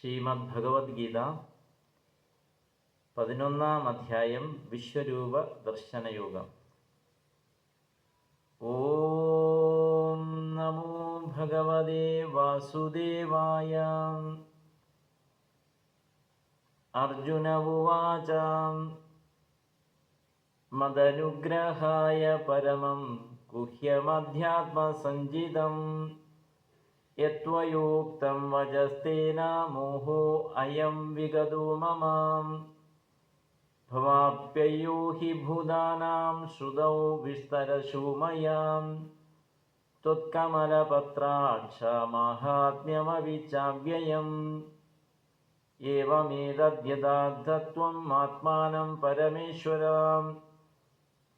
ശ്രീമദ് ഭഗവത്ഗീത പതിനൊന്നാം അധ്യായം വിശ്വരൂപ ദർശനയോഗം. ഓം നമോ ഭഗവതേ വാസുദേവായ. അർജുന ഉവാച. മദനുഗ്രഹായ പരമം ഗുഹ്യമധ്യാത്മസഞ്ചിതം. യത്വയോക്തം വചസ്തേന മോഹോ അയം വിഗതോ മമ ഭവാപ്യയോ ഹി ഭൂതാനാം ശ്രുതൗ വിസ്തരശോ മയാം त्वत्कमलपत्राक्षमाहात्म्यमविचाव्ययम् एवमेतद्यदार्थत्वम् आत्मानं परमेश्वराम्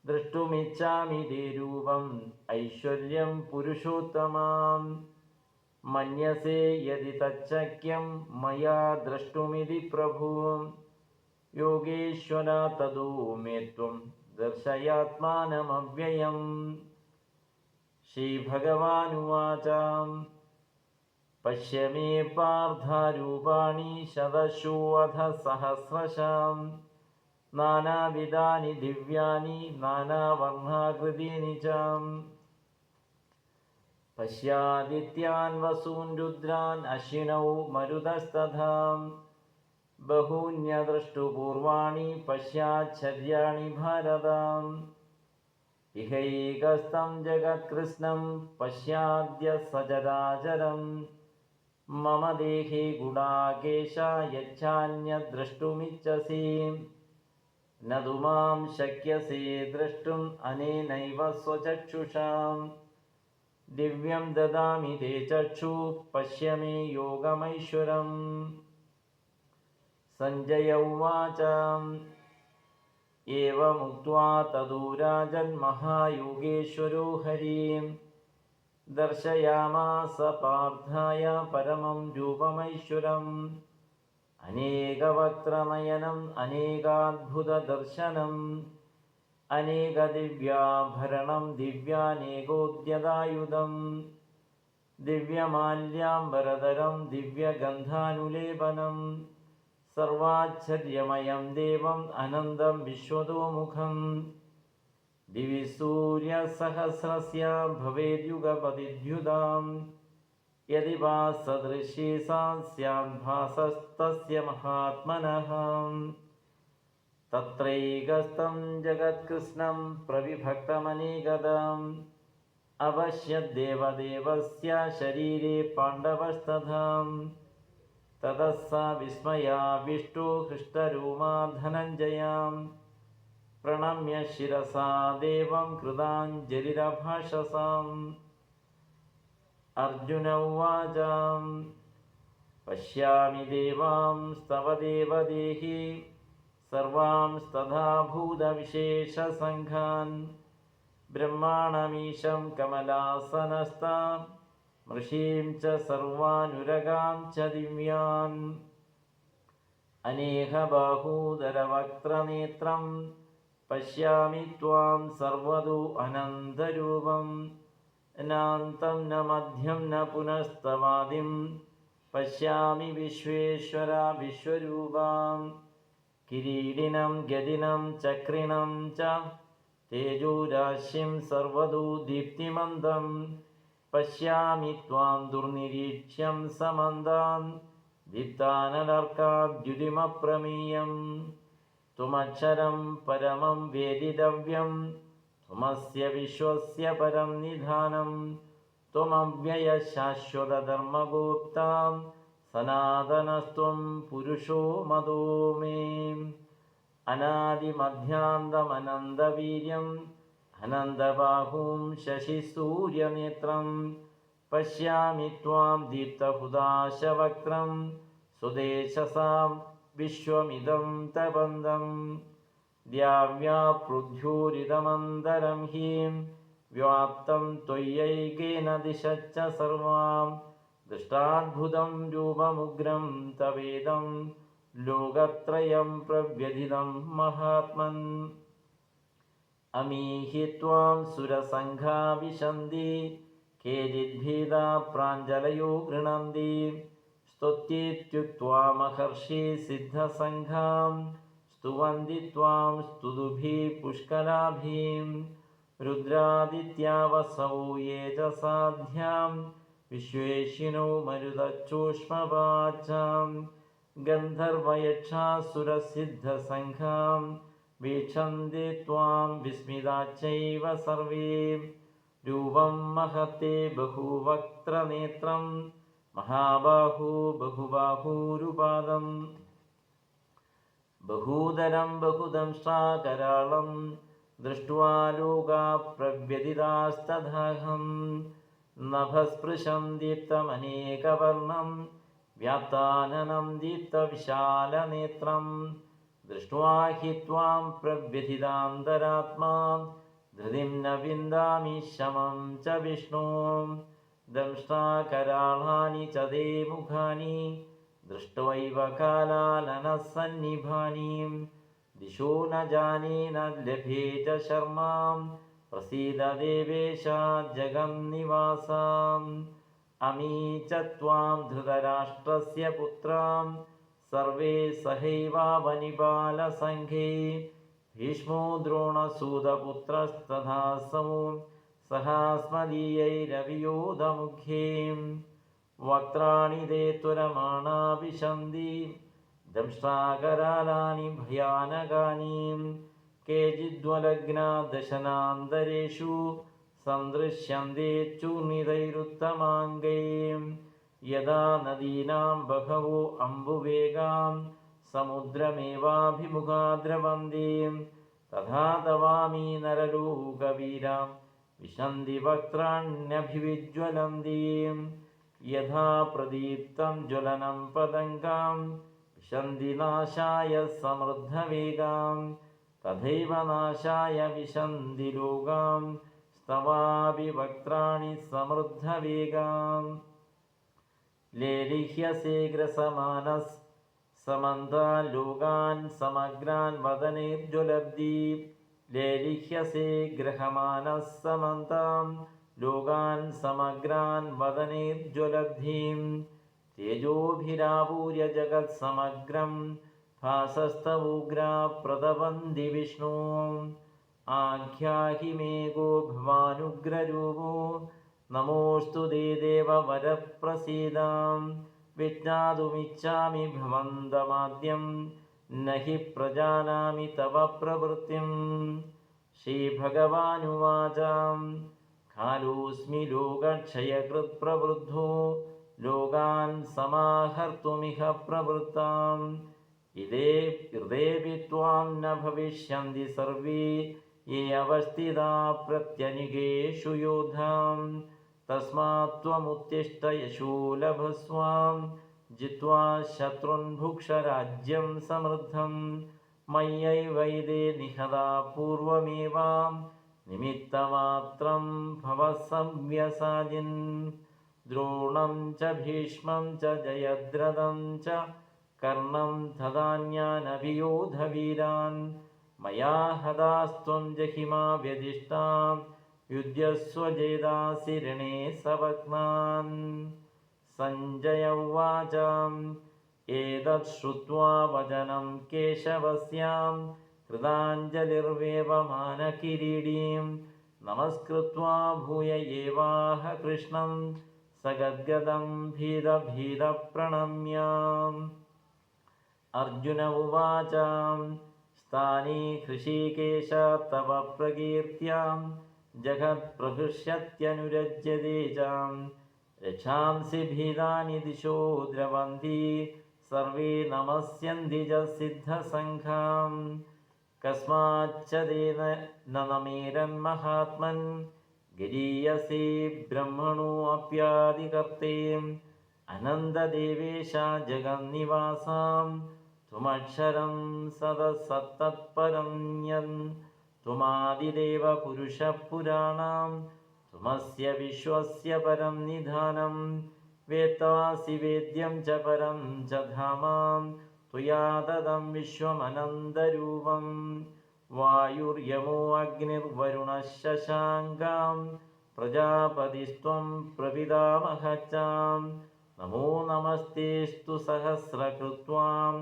द्रष्टुमिच्छामि ते रूपम् ऐश्वर्यं पुरुषोत्तमाम् മന്യസേ യതി തച്ചക്യം മയാ ദ്രഷ്ടുമിതി പ്രഭു യോഗേശ്വര തദൂ മേ ത്വം ദർശയാത്മാനമവ്യയം ശ്രീഭഗവാനുവാച പശ്യ മേ പാർദ്ധരൂപാണി ശതശോധ സഹസ്രശാം നാനാവിധാനി ദിവ്യാനി നാനാവർണാകൃതീനി ചാം पश्यादित्यान् वसून् रुद्रान् अश्विनौ मरुतस्तथा बहून्यद्रष्टुपूर्वाणि पश्याच्छर्याणि भारताम् इहैकस्तं जगत्कृष्णं पश्याद्य सचराचरम् मम देहे गुणाकेश यच्छान्यद्रष्टुमिच्छसि न तु मां शक्यसे द्रष्टुम् अनेनैव स्वचक्षुषां दिव्यं ददामि ते चक्षु पश्य मे योगमैश्वरम्। सञ्जय उवाच एवमुक्त्वा तदूराजन्महायोगेश्वरो हरिं दर्शयामास पार्थाय परमं रूपमैश्वरम्। अनेकवक्त्रनयनम् अनेकाद्भुतदर्शनम् അനേക ദിവ്യാഭരണം ദിവ്യാനേകോദ്യതായുധം. ദിവ്യമാല്യാംബരതരം ദിവ്യഗന്ധാനുലേപനം. സർവാശ്ചര്യമയം ദേവം അനന്തം വിശ്വതോമുഖം. ദിവി സൂര്യസഹസ്രസ്യ ഭവേദ്യുഗപതിദ്യുതാം. യതി ഭാസദൃശി സാസ്യാൻ ഭാസസ്തസ്യ മഹാത്മനഃ തത്രൈകസ്തം ജഗത്കൃഷ്ണം പ്രവിഭക്തമനീഗതം. അവശ്യദേവദേവസ്യ ശരീരേ പാണ്ഡവസ്തഥം. തത സ വിസ്മയാവിഷ്ടു ഹൃഷ്ടരൂമാ ധനഞ്ജയാം. പ്രണമ്യ ശിരസാ ദേവം കൃതാഞ്ജലിരഭാഷസാം. അർജുന ഉവാച. പശ്യാമി ദേവാം സ്തവ ദേവദേഹി സർവാംസ്തഥാ ഭൂതവിശേഷസംഘാൻ ബ്രഹ്മാണമീശം കമലാസനസ്താം. മൃഷീം ച സർവാനുരകാം ച ദിവ്യാൻ. അനേഹബാഹൂതരവക്ത്രനേത്രം പശ്യാമി ത്വാം സർവതു അനന്തരൂപം. നാന്തം ന മധ്യം ന പുനസ്തവാദിം പശ്യാമി വിശ്വേശ്വര വിശ്വരൂപാം. കിരീടിനം ഗതിനം ചക്രിണം ച. തേജോരാശ്യം സർവതു ദീപ്തിമന്തം പശ്യാമി ത്വാം ദുർനിരീക്ഷ്യം സമന്താൻ ദീപ്താനലർക്കാദ്യുതിമപ്രമേയം. പരമം വേദിതവ്യം. ത്വമസ്യ വിശ്വസ്യ പരം നിധാനം. ത്വമവ്യയ ശാശ്വതധർമ്മഗോപ്താം സനാതനസ്ത്വം പുരുഷോ മതോ മേ. അനാദിമധ്യാന്തമനന്തവീര്യം അനന്തബാഹും ശശിസൂര്യനേത്രം പശ്യാമി ത്വാം ദീപ്തഹുദാശവക്രം സുദേശസാം വിശ്വമിതം തബന്ധം. ദ്യാവ്യാപൃഥ്യൂരിതമന്തരം ഹീം. വ്യാപ്തം ത്വയ്യൈകേന ദിശച്ച സർവാം. ദൃഷ്ടാദ്ഭുതം രൂപമുഗ്രം തവേദം ലോകത്രയം പ്രവ്യതിതം മഹാത്മൻ. അമീഹി ത്വാം സുരസംഘാ വിശന്തി കേചിദ്ഭീതാ പ്രാഞ്ജലയോ ഗൃണന്തി. സ്തുത്യത്യുക്വാ മഹർഷി സിദ്ധസംഘാം സ്തുവന്തി ത്വാം സ്തുതുഭി പുഷ്കലാഭീം. രുദ്രാദിത്യാവസൗ യേജ സാധ്യാം വിശ്വേഷിനോ മരുതച്ചൂഷ്മവാചാം ഗന്ധർവയക്ഷാസുരസിദ്ധസംഘാം വീക്ഷന്തി ത്വാം വിസ്മിതാച്ചൈവ സർവേ. രൂപം മഹത്തെ ബഹുവക്ത്രനേത്രം. മഹാബാഹു ബഹുബാഹൂരുപാദം. ബഹൂതരം ബഹുദംഷ്ടാകരാളം ദൃഷ്ട്വാ ലോകാ പ്രവ്യതിരാസ്തധാഹം नभस्पृशं दीप्तमनेकवर्णं व्याप्ताननं दीप्तविशालनेत्रं दृष्ट्वा हि त्वां प्रव्यथितान्तरात्मा धृतिं न विन्दामि शमं च विष्णु दंष्ट्राकराळानि च ते मुखानि दृष्ट्वैव कालाननः सन्निभानीं दिशो न जाने न लभे च शर्मां പ്രസീതദേവേശാ ജഗം നിവാസാം. അമീ ചം ധൃതരാഷ്ട്രസ്യ പുത്രാം. സർവേ സഹൈവാവനിപാലസംഘേ ഭീഷ്മോ ദ്രോണസൂതപുത്രസ്തഥാ സമൂ. സഹാസ്മദീയൈരവിയോധമുഖ്യേ വക്രാണി ദേ തുരമാണാവിശന്തി ദംഷ്ടാകരാലാനി ഭയാനകാനീം. भयानकानि केचिद्वलग्ना दशनान्तरेषु सन्दृश्यन्ते चूर्णितैरुत्तमाङ्गै यदा नदीनां बहवो अम्बुवेगां समुद्रमेवाभिमुखा द्रवन्ति तथा तवामि नरलोकवीरा विशन्ति वक्त्राण्यभिविज्वलन्ति यथा प्रदीप्तं ज्वलनं पतङ्गां विशन्ति नाशाय समृद्धवेगां തഥൈവ നാശായ വിശന്തി ലോകാം സ്തവാപി വക്രാണി സമൃദ്ധവേഗാം. ലേലിഹ്യശീഘ്രസമാനസ് സമന്താൻ ലോകാൻ സമഗ്രാൻ വദനേർജ്വലബ്ധി ലേലിഹ്യശീഗ്രഹമാനസ് സമന്താം ലോകാൻ സമഗ്രാൻ വദനേർജ്വലബ്ധീം തേജോഭിരാപൂര്യ ജഗത്സമഗ്രം जगत्समग्रं भासस्तवोग्रा प्रतपन्ति विष्णु आख्याहि मे गो भवानुग्ररूपो नमोऽस्तु ते देववरप्रसीदां विज्ञातुमिच्छामि भवन्तमाद्यं न हि प्रजानामि तव प्रवृत्तिम् श्रीभगवानुवाचां कालोऽस्मि लोकक्षयकृत्प्रवृद्धो लोकान् समाहर्तुमिह प्रवृत्ताम् ഇതേ ഹൃദയവിത്വാന്ന ഭവിഷ്യന്തി സർവേ യേ അവസ്ഥിത പ്രത്യനികേഷു യോധം തസ്മാത്വമുത്തിഷ്ട യശൂലഭസ്വാം ജിത്വാ ശത്രുൻഭുക്ഷരാജ്യം സമൃദ്ധം. മയ്യൈവൈതേ നിഹതാ പൂർവമേവാം. നിമിത്തമാത്രം ഭവസവ്യസാജിൻ ദ്രോണം ച ഭീഷ്മം ച ജയദ്രഥം ച कर्णं धदान्यानभियोधवीरान्। मया हदास्त्वं जहिमा व्यदिष्टां। युद्धस्वजेदासि ऋणे सपद्मान् सञ्जय उवाच। एतत् श्रुत्वा वचनं केशवस्यां। कृताञ्जलिर्वेवमानकिरीडीं नमस्कृत्वा भूय एवाह कृष्णं। सगद्गदं भीदभीदप्रणम्याम्। अर्जुन उवाच। स्थाने हृषीकेश तव प्रकीर्त्यां। जगत्प्रहृष्यत्यनुरज्यते चां। रक्षांसि भीतानि दिशो द्रवन्ति। सर्वे नमस्यन्ति च कस्माच्च तेन न नमेरन्महात्मन् गिरीयसे ब्रह्मणोऽप्यादिकर्ते अनन्ददेवेश जगन्निवासां त्वमक्षरं सदसत्तत्परं यन् त्वमादिदेव पुरुषः पुराणां त्वमस्य विश्वस्य परं निधानं वेत्तासि वेद्यं च परं च धामां त्वया ददं विश्वमनन्दरूपं वायुर्यमो अग्निर्वरुणः शशाङ्कां प्रजापतिस्त्वं प्रपितामहचां नमो नमस्तेस्तु सहस्रकृत्वां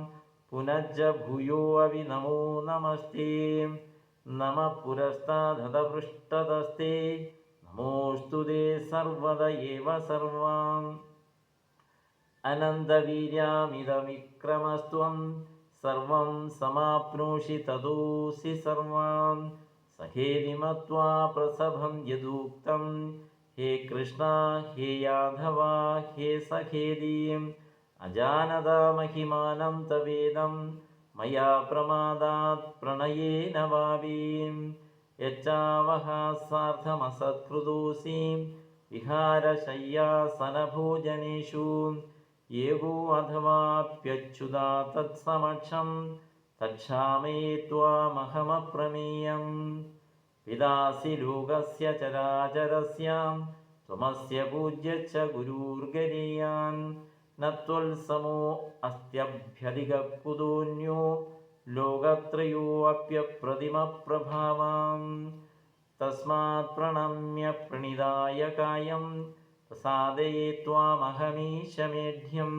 पुनश्च भूयोऽपि नमो नमस्ते नमः पुरस्तादधपृष्ठतस्ते नमोऽस्तु ते सर्वद एव सर्वाम् अनन्तवीर्यामिदविक्रमस्त्वं सर्वं समाप्नोषि तदोऽसि सर्वान् सखेदि मत्वा प्रसभं यदुक्तं हे कृष्णा हे याधवा हे सखेदीम् अजानदा महिमानं तवेदं मया प्रमादात् प्रणयेन वावीं यच्चावहासार्थमसत्कृतोऽसि विहारशय्यासनभोजनेषु। येगो अथवाप्यच्युता तत्समक्षं तच्छामे त्वामहमप्रमेयम्। पितासि लोकस्य चराचरस्य त्वमस्य पूज्यश्च गुरुर्गरीयान् നത്വത്സമോ അസ്ത്യഭ്യധികൂന്യോ ലോകത്രയോപ്യപ്രതിമപ്രഭാവാം തസ്മാത് പ്രണമ്യ പ്രണിതായ കായം പ്രസാദയേ ത്വാമഹമീശമേഢ്യം.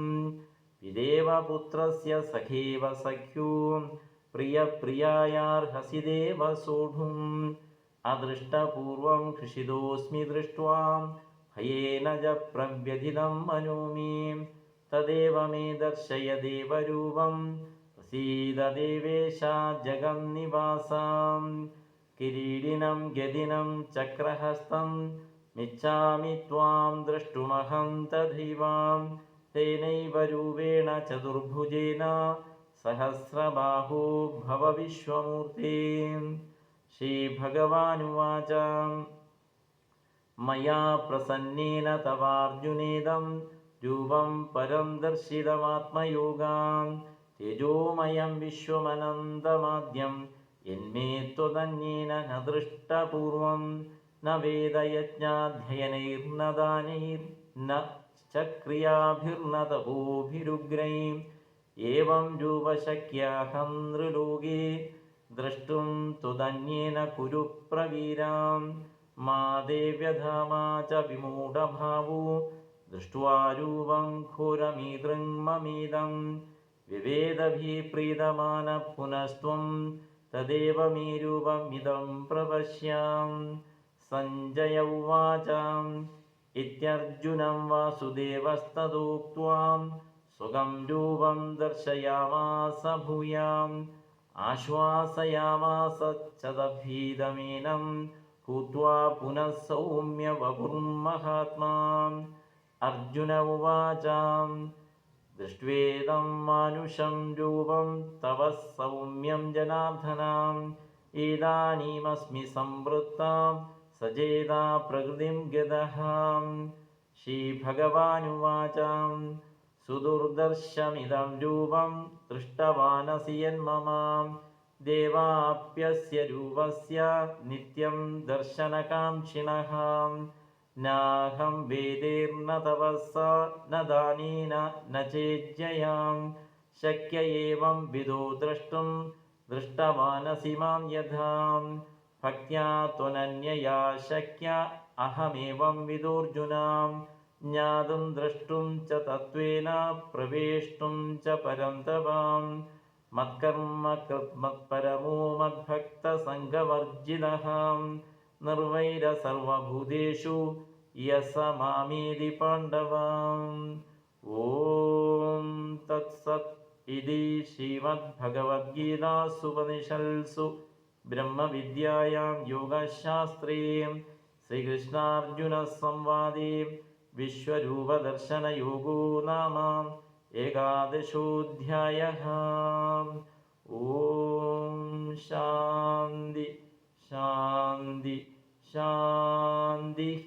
വിദേവപുത്രസ്യ സഖേവ സഖ്യോ പ്രിയ പ്രിയായാർഹസി ദേവ സോഢും അദൃഷ്ടപൂർവം ഹൃഷിതോസ്മി ദൃഷ്ട്വാം. ഭയേന ജ പ്രവ്യഥിതം മനോമീം. मनो मे तदेव मे दर्शय देवरूपं प्रसीद देवेशा जगन्निवासाम् किरीटिनं गदिनं चक्रहस्तं मिच्छामि त्वां द्रष्टुमहं तथैवां तेनैव रूपेण चतुर्भुजेन सहस्रबाहो भव विश्वमूर्ते श्रीभगवानुवाच मया प्रसन्नेन तवार्जुनेदं രൂപം പരം ദർശിതമാത്മയോഗാം. തേജോമയം വിശ്വമനന്തമാദ്യം. എന്മേ ത്വതന്യേന ന ദൃഷ്ടപൂർവം. ന വേദയജ്ഞാധ്യയനൈർന ദാനൈർന ചക്രിയാഭിർനതപോഭിരുഗ്രൈം ഏവം രൂപശക്യാഹം നൃലോകേ. ദ്രഷ്ടും തുതന്യേന കുരു പ്രവീരാം. മാ ദേവ്യധാമാ ച വിമൂഢഭാവോ. दृष्ट्वा रूपं घोरमीदृङ्ममीदं विवेदभिप्रीतमानः पुनस्त्वं तदेव मे रूपमिदं प्रपश्यां सञ्जय उवाच इत्यर्जुनं वासुदेवस्तदोक्त्वां सुखं रूपं दर्शयामास भूयाम् आश्वासयामास च दभीदमेनं भूत्वा पुनः सौम्य वपुर्महात्मा അർജുന ഉവാചാം. ദൃഷ്ട്വേദം മാനുഷം രൂപം തവ സൗമ്യം ജനാർദ്ദനാം. ഇതാനീമസ്മി സംവൃത്താം സജേതാ പ്രകൃതിം ഗതഹാം ശ്രീഭഗവാനുവാചാം. സുദുർദർശമിതം രൂപം ദൃഷ്ടവാനസി യന്മമാം ദേവാപ്യസ്യ രൂപസ്യ നിത്യം ദർശനകാംക്ഷിണഹാം. नाहं वेदेर्न तपःसा न दानेन न चेज्जयां। शक्य एवं विदो द्रष्टुं दृष्टवानसि मां यथां। भक्त्या त्वनन्यया शक्य अहमेवं विदोऽर्जुनां ज्ञातुं द्रष्टुं च तत्त्वेन प्रवेष्टुं च परं तवां। मत्कर्म कृत्मत्परमो मद्भक्तसङ्गवर्जितः निर्वैरसर्वभूतेषु यस मामेदि पाण्डवाम् ॐ तत्सत् इति श्रीमद्भगवद्गीतासुपनिषल्सु ब्रह्मविद्यायां योगशास्त्रे श्रीकृष्णार्जुनसंवादे विश्वरूपदर्शनयोगो नाम एकादशोऽध्यायः। ॐ शान्ति शान्ति शान्तिः